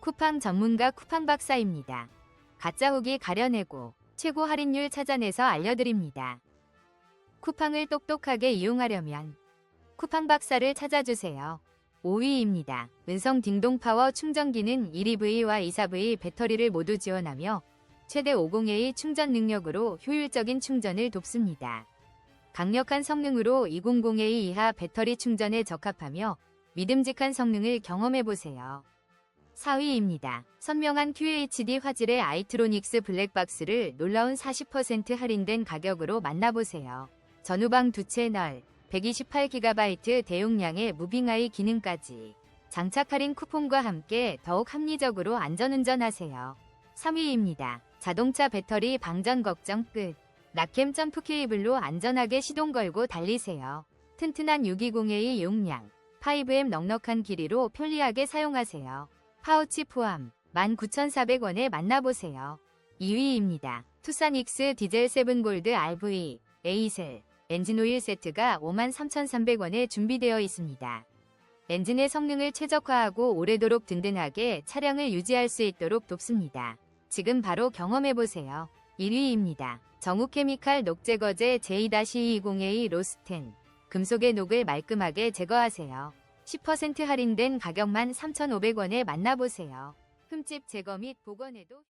쿠팡 전문가 쿠팡 박사입니다. 가짜 후기 가려내고 최고 할인율 찾아내서 알려드립니다. 쿠팡을 똑똑하게 이용하려면 쿠팡 박사를 찾아주세요. 5위입니다. 은성 딩동 파워 충전기는 1EV와 24V 배터리를 모두 지원하며 최대 50A 충전 능력으로 효율적인 충전을 돕습니다. 강력한 성능으로 200A 이하 배터리 충전에 적합하며 믿음직한 성능을 경험해보세요. 4위입니다. 선명한 QHD 화질의 아이트로닉스 블랙박스를 놀라운 40% 할인된 가격으로 만나보세요. 전후방 두 채널, 128GB 대용량의 무빙아이 기능까지 장착 할인 쿠폰과 함께 더욱 합리적으로 안전운전하세요. 3위입니다. 자동차 배터리 방전 걱정 끝. 낙캠 점프 케이블로 안전하게 시동 걸고 달리세요. 튼튼한 620A 용량, 5M 넉넉한 길이로 편리하게 사용하세요. 파우치 포함 19,400원에 만나보세요. 2위입니다. 투싼 익스 디젤 7 골드 RV 에이셀 엔진오일 세트가 53,300원에 준비되어 있습니다. 엔진의 성능을 최적화하고 오래도록 든든하게 차량을 유지할 수 있도록 돕습니다. 지금 바로 경험해보세요. 1위입니다. 정우케미칼 녹제거제 J-220A 로스텐 금속의 녹을 말끔하게 제거하세요. 10% 할인된 가격만 3,500원에 만나보세요. 흠집 제거 및 복원에도